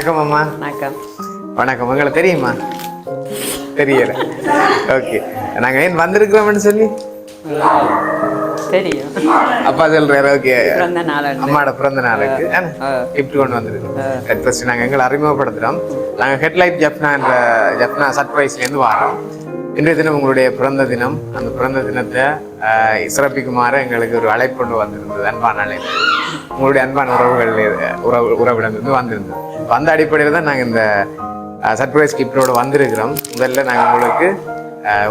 வணக்கம் அம்மா. வணக்கம். வணக்கம். உங்களுக்கு தெரியுமா? தெரியல. ஓகே. நாங்க ஏன் வந்திருக்கிறோம்னு சொல்லி? தெரியும். அப்பா சொல்றாரு ஓகே. அம்மாவோட பிறந்த நாளுக்கு. கிஃப்ட் கொண்டு வந்திருக்கோம் ஃபர்ஸ்ட் நாங்க எங்களை அறிமுகப்படுத்துறோம். நாங்க ஹெட்லைட் ஜப்னா என்ற ஜப்னா சர்ப்ரைஸ்ல இருந்து வரோம். இன்றைய தினம் உங்களுடைய பிறந்த தினம். அந்த பிறந்த தினத்தை சிறப்பிக்குமாறு எங்களுக்கு ஒரு அழைப்பு கொண்டு வந்திருந்தது அன்பான அழைப்பு. உங்களுடைய அன்பான உறவுகள் உறவு உறவிடமிருந்து வந்திருந்தது. அந்த அடிப்படையில் தான் நாங்கள் இந்த சர்ப்ரைஸ் கிஃப்டோட வந்திருக்கிறோம். முதல்ல நாங்கள் உங்களுக்கு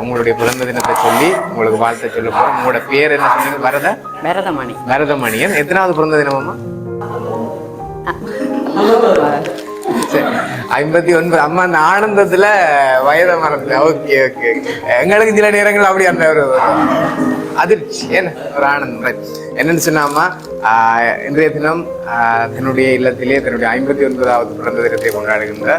உங்களுடைய பிறந்த தினத்தை சொல்லி உங்களுக்கு வாழ்த்தை சொல்ல போகிறோம் உங்களோட பேர் என்ன சொன்னீங்க? வரத விரதமணி பரதமணியன். எத்தனாவது பிறந்த தினமாம்மா? சரி, ஐம்பத்தி ஒன்பது. அம்மா அந்த ஆனந்தத்துல வயத மறந்து ஓகே ஓகே எங்களுக்கு சில நேரங்கள் அப்படி அந்த ஒரு அதிர்ச்சி. என்ன? ஒரு ஆனந்தம். என்னன்னு சொன்னாமா இன்றைய தினம் தன்னுடைய இல்லத்திலே தன்னுடைய ஐம்பத்தி ஒன்பதாவது பிறந்த தினத்தை கொண்டாடுகின்ற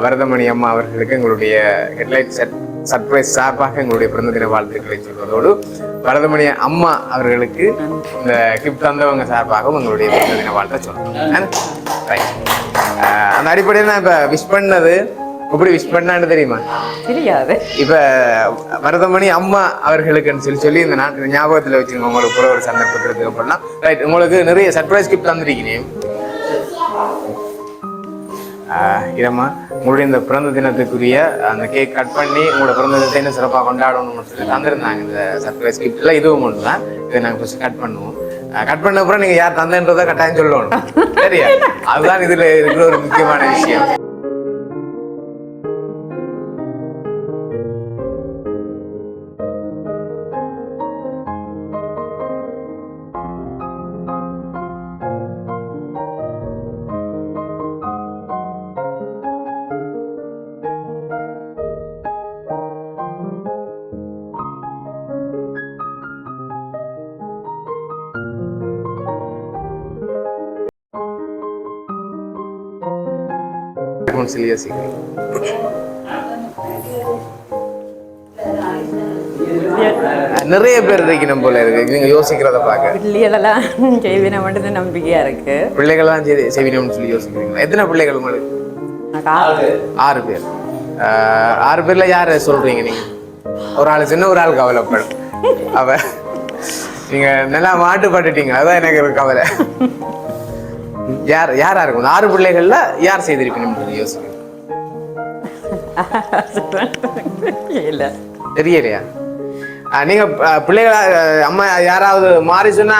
வரதமணி அம்மா அவர்களுக்கு எங்களுடைய ஹெட்லைட் செட் சர்ப்ரைஸ் சார்பாக எங்களுடைய பிறந்த தின வாழ்த்துக்களை சொல்வதோடு வரதமணி அம்மா அவர்களுக்கு இந்த கிஃப்ட் தந்தவங்க சார்பாகவும் எங்களுடைய பிறந்த தின வாழ்த்தை ஆஹ் அந்த அடிப்படையில் நான் இப்போ விஷ் பண்ணது எப்படி விஷ் பண்ணான்னு தெரியுமா? தெரியாது. இப்போ வரதமணி அம்மா அவர்களுக்குன்னு சொல்லி சொல்லி இந்த நாட்டு ஞாபகத்தில் வச்சுருங்க உங்களுக்கு கூட ஒரு சந்தர்ப்பத்திற்கு அப்படின்னா. ரைட் உங்களுக்கு நிறைய சர்ப்ரைஸ் கிஃப்ட் தந்திருக்கிறேன். இரமா இதம்மா உங்களுடைய இந்த பிறந்த தினத்துக்குரிய அந்த கேக் கட் பண்ணி உங்களோட பிறந்த தினத்தை என்ன சிறப்பாக கொண்டாடணும்னு சொல்லி தந்திருந்தாங்க இந்த சர்ப்ரைஸ் கிஃப்ட்ல இதுவும் ஒன்று தான் இதை நாங்கள் ஃபஸ்ட்டு கட் பண்ணுவோம். கட் பண்ண அப்புறம் நீங்கள் யார் தந்தன்றதை கட்டாயம் சொல்லணும். சரியா? அதுதான் இதில் இருக்கிற ஒரு முக்கியமான விஷயம். யோசிக்கிறேன். நிறைய பேர் இருக்கணும் போல இருக்கு. நீங்க யோசிக்கிறத பார்க்க. பிள்ளைகளெல்லாம் செய்வின மட்டும்தான் நம்பிக்கையா இருக்கு. பிள்ளைகள்லாம் சரி செய்வினோம்னு சொல்லி யோசிக்கிறீங்களா? எத்தனை பிள்ளைகள் உங்களுக்கு? ஆறு பேர். ஆஹ் ஆறு பேர்ல யார சொல்றீங்க நீங்க? ஒரு ஆள் சின்ன ஒரு ஆள் கவலைப்படும். அவ நீங்க நல்லா மாட்டுப்பட்டுட்டீங்க. அதான் எனக்கு ஒரு கவலை. யார் யாரா இருக்கும்? ஆறு பிள்ளைகள்ல யார் யோசிக்கிறீங்க இல்ல. தெரியலையா? நீங்க பிள்ளைகளா அம்மா யாராவது மாறி சொன்னா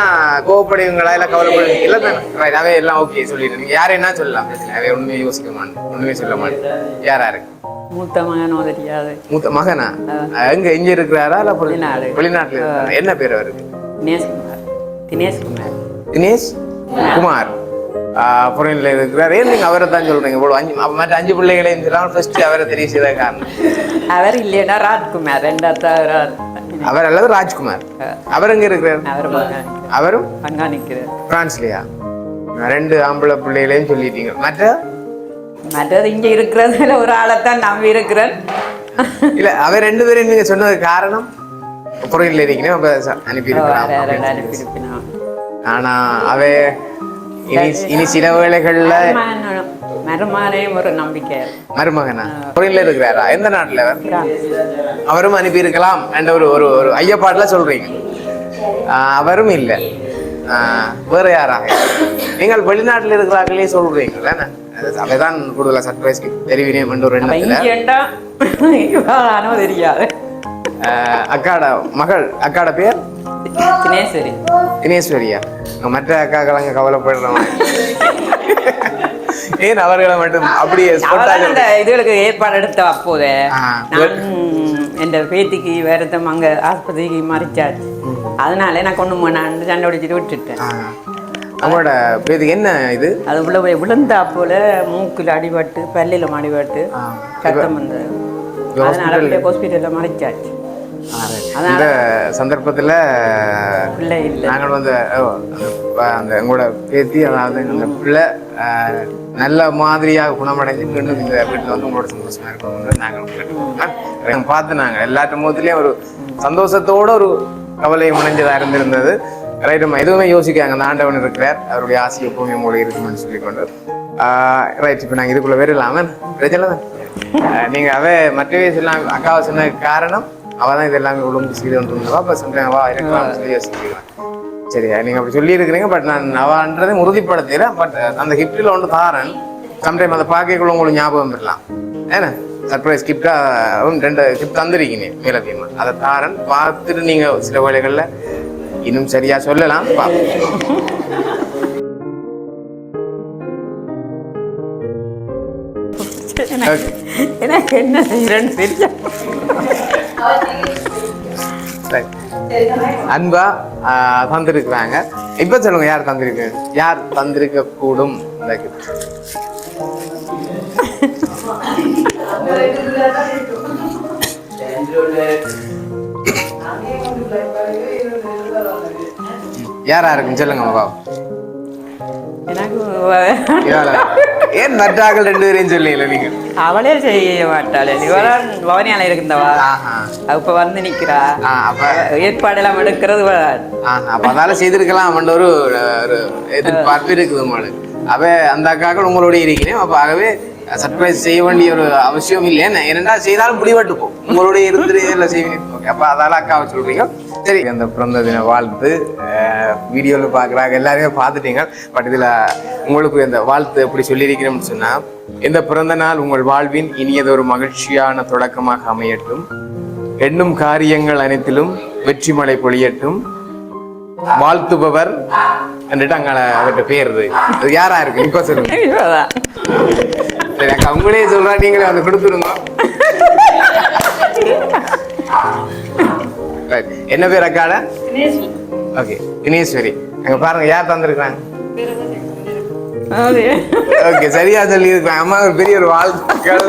கோவப்படுவீங்களா இல்ல கவலைப்படுவீங்க இல்ல தானே அவே எல்லாம் ஓகே சொல்லிட்டு நீங்க யாரை என்ன சொல்லலாம். அவே ஒண்ணுமே யோசிக்க மாட்டேன் ஒண்ணுமே சொல்ல மாட்டேன் யாரா இருக்கு? மூத்த மகனோ தெரியாது. மூத்த மகனா? எங்க எங்க இருக்கிறாரா? இல்ல வெளிநாடு. வெளிநாட்டுல? என்ன பேர் அவருக்கு? தினேஷ்குமார். தினேஷ்குமார். தினேஷ் குமார். புரியல இருக்கிறார். ஏன் நீங்க அவரை தான் சொல்றீங்க? இவ்வளவு அஞ்சு மற்ற அஞ்சு பிள்ளைகளையும் சொல்லலாம் ஃபர்ஸ்ட் அவரை தெரிய செய்த காரணம். அவர் இல்லையா ராஜ்குமார் ரெண்டாவது அவர் அல்லது ராஜ்குமார்? அவர் எங்க இருக்கிறார்? அவரும்? கண்காணிக்கிறார் பிரான்ஸ்லயா? ரெண்டு ஆம்பளை பிள்ளைகளையும் சொல்லிட்டீங்க. மற்ற? மற்றது இங்க இருக்கிறதுல ஒரு ஆளைத்தான் நம்பி இருக்கிறேன் இல்ல அவர் ரெண்டு பேரும் நீங்க சொன்னது காரணம்? புரியல இருக்கீங்க அனுப்பியிருப்பினோம் ஆனா அவ இனி இனி சில வேளைகள்ல மருமானையும் ஒரு நம்பிக்கை. மருமகனா? இருக்கிறாரா? எந்த நாட்டுல அவர்? அவரும் அனுப்பியிருக்கலாம் என்ற ஒரு ஒரு ஒரு ஐயப்பாட்டுல சொல்றீங்க. அவரும் இல்லை. வேற யாராக? நீங்கள் வெளிநாட்டுல இருக்கிறார்களே சொல்றீங்களே? அவைதான் கூடுதலா சர்ப்ரைஸ் தெரிவினேன் என்ற ஒரு எண்ணத்துல. தெரியாது. அக்காட மகள் அக்காட பேர்? தினேஸ்வரி. தினேஸ்வரியா? மற்ற அக்காக்கள் அங்க கவலைப்படுறவங்க ஏன் அவர்களை மட்டும் அப்படியே அந்த இதுகளுக்கு ஏற்பாடு எடுத்த அப்போதே. நான் என் பேத்திக்கு வருத்தம் அங்க ஆஸ்பத்திரிக்கு மறைச்சாச்சு. அதனால நான் கொண்டு போனான்னு சண்டை உடைச்சிட்டு விட்டுட்டேன். அவங்களோட பேருக்கு என்ன இது? அது உள்ள விழுந்தா போல மூக்குல அடிபட்டு பல்லில அடிபட்டு ஆஹ் ரத்தம் வந்தது. அதனால ஹாஸ்பிட்டல்ல மறைச்சாச்சு. இந்த சந்தர்ப்பத்துல நாங்கள் வந்து அந்த- எங்களோட பேத்தி அதாவது எங்க பிள்ளை நல்ல மாதிரியா குணமடைஞ்சு மீண்டும் இந்த வீட்டில் வந்து உங்களோட சந்தோஷமா இருக்கணும்னு நாங்கள். பார்த்து நாங்கள் எல்லாத்து முகத்துலேயும் ஒரு சந்தோஷத்தோட ஒரு கவலை முனைஞ்சதா இருந்திருந்தது. ரைட்மா எதுவுமே யோசிக்காங்க அந்த ஆண்டவன் இருக்கிறார். அவருடைய ஆசை எப்பவுமே உங்களுக்கு இருக்கும்னு சொல்லிக்கொண்டு. ரைட் இப்போ நாங்கள் இதுக்குள்ள வரலாம பிரச்சனை தான் ஆஹ் நீங்க அவ மற்றவே எல்லாம் அக்காவை சொன்ன காரணம் அவ தான் இதெல்லாம் ஒழுங்கு செய்து கொண்டு அப்போ சொல்றேன் வா இருக்கலாம் சொல்லி யோசிக்கிறேன் சரி நீங்க அப்படி சொல்லி இருக்கிறீங்க பட் நான் அவன்றதையும் உறுதிப்படுத்தல பட் அந்த ஹிப்டில் ஒன்று தாரன். சம்டைம் அதை பார்க்கக்குள்ள உங்களுக்கு ஞாபகம் வரலாம் ஏன்னா சர்ப்ரைஸ் கிஃப்டா ரெண்டு கிஃப்ட் தந்திருக்கீங்க மேலதிகமா. அதை தாரன். பார்த்துட்டு நீங்க சில வேளைகள்ல இன்னும் சரியா சொல்லலாம். பார்ப்போம் எனக்கு என்ன செய்யறேன்னு Right. அன்பா தந்திருக்கிறாங்க. இப்ப சொல்லுங்க யார் தந்திருக்கு? யார் தந்திருக்க கூடும் இந்த? யாரா இருக்குன்னு சொல்லுங்க பாபா எனக்கு? ஏன் மற்றாக்கள் ரெண்டு பேரையும் சொல்லல நீங்க? அவளே செய்ய மாட்டாளே. இவளா பவனியால இருந்தவா இப்ப வந்து நிக்கிறா. ஆ, அப்ப ஏற்பாடெல்லாம் எடுக்கிறது அப்ப அதால செய்திருக்கலாம் ஒரு ஒரு எதிர்பார்ப்பு இருக்குது உங்களுக்கு. அவ அந்த அக்காக்கள் உங்களோட இருக்கிறேன். அப்ப ஆகவே சர்ப்ரைஸ் செய்ய வேண்டிய ஒரு அவசியம் இல்லை என்ன செய்தாலும் முடிவெட்டு உங்களுடைய உங்களோட இருந்து இல்லை செய்வீங்க அப்போ அதால அக்காவை சொல்கிறீங்க சரி அந்த பிறந்த தின வாழ்த்து வீடியோவில் பார்க்குறாங்க எல்லாரையுமே பார்த்துட்டீங்க பட் இதில் உங்களுக்கு இந்த வாழ்த்து எப்படி சொல்லியிருக்கிறோம்னு சொன்னால் இந்த பிறந்த நாள் உங்கள் வாழ்வின் இனியதொரு மகிழ்ச்சியான தொடக்கமாக அமையட்டும் எண்ணும் காரியங்கள் அனைத்திலும் வெற்றி மழை பொழியட்டும் வாழ்த்துபவர் என்றுட்டு அங்கே அவர்கிட்ட பேர் அது யாரா இருக்கு இப்ப சொல்லுங்க சரி அக்கா உங்களே சொல்றா நீங்களே வந்து கொடுத்துருங்க. என்ன பேர் அக்காட ஓகே தினேஸ்வரி அங்க பாருங்க யார் தந்திருக்காங்க ஓகே சரியா சொல்லி இருக்காங்க அம்மா ஒரு பெரிய ஒரு வாழ்த்துக்கள்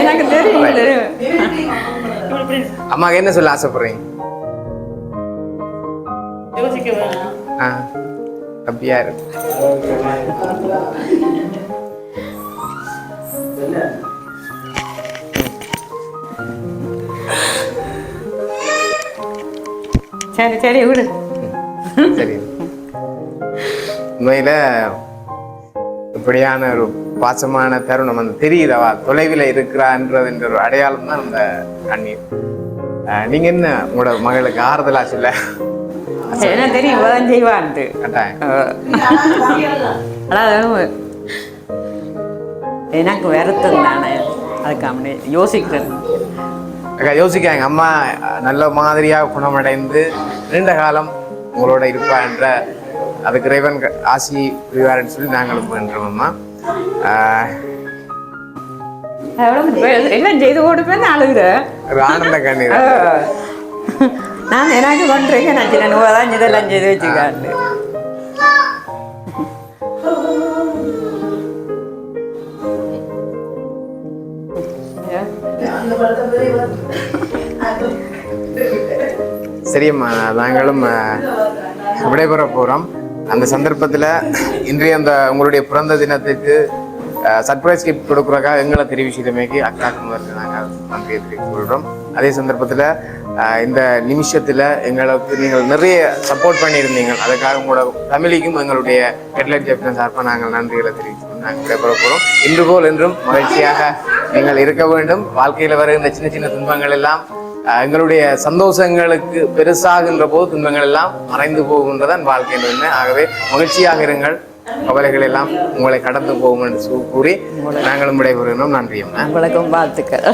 எனக்கு தெரியும் அம்மாக்கு என்ன சொல்ல ஆசைப்படுறீங்க? ஆ அப்படியா இருக்கு. சரி சரி விடு. சரி. உண்மையில இப்படியான ஒரு பாசமான தருணம் அந்த தெரியுதவா தொலைவில் இருக்கிறான்றது என்ற ஒரு அடையாளம் தான் அந்த கண்ணீர். நீங்க என்ன உங்களோட மகளுக்கு ஆறுதலா சொல்ல? எனக்கு தெரியும் செய்வான்ட்டு. கட்டாயம். அதாவது எனக்கு வருத்தம் தானே. அதுக்கு அவனே யோசிக்கிறேன். அக்கா யோசிக்காங்க அம்மா நல்ல மாதிரியா குணமடைந்து நீண்ட காலம் உங்களோட இருப்பா என்ற அதுக்கு இறைவன் ஆசி புரிவார்னு சொல்லி நாங்களும் பண்றோம் அம்மா. எல்லாம் செய்து கொடுப்பேன்னு அழுகுறேன் ஆனந்த கண்ணீர். நான் எனக்கு பண்ணுறேங்க நான் சின்ன இதெல்லாம் செய்து வச்சுக்காண்டு சரியம்மா நாங்களும் விடைபெற போகிறோம் அந்த சந்தர்ப்பத்தில் இன்றைய அந்த உங்களுடைய பிறந்த தினத்துக்கு சர்ப்ரைஸ் கிஃப்ட் கொடுக்குறக்காக எங்களை தெரிவிச்சதுமேக்கு அக்காக்கு முதல்ல நாங்கள் நன்றியை தெரிவித்துக்கொள்கிறோம் அதே சந்தர்ப்பத்தில் இந்த நிமிஷத்தில் எங்களுக்கு நீங்கள் நிறைய சப்போர்ட் பண்ணியிருந்தீங்க. அதுக்காக உங்களோட ஃபேமிலிக்கும் எங்களுடைய ஹெட்லைட் ஜெப்டன் சார்பாக நாங்கள் நன்றிகளை தெரிவித்து நாங்கள் விடைபெற போகிறோம் இன்று போல் என்றும் மகிழ்ச்சியாக நீங்கள் இருக்க வேண்டும். வாழ்க்கையில் வருகின்ற சின்ன சின்ன துன்பங்கள் எல்லாம் எங்களுடைய சந்தோஷங்களுக்கு பெருசாகின்ற போது துன்பங்கள் எல்லாம் மறைந்து போகின்றதான் வாழ்க்கை உண்மை. ஆகவே மகிழ்ச்சியாக இருங்கள். கவலைகள் எல்லாம் உங்களை கடந்து போகும் என்று கூறி நாங்களும் விடைபெறுகிறோம். நன்றி வணக்கம் வாழ்த்துக்கள்.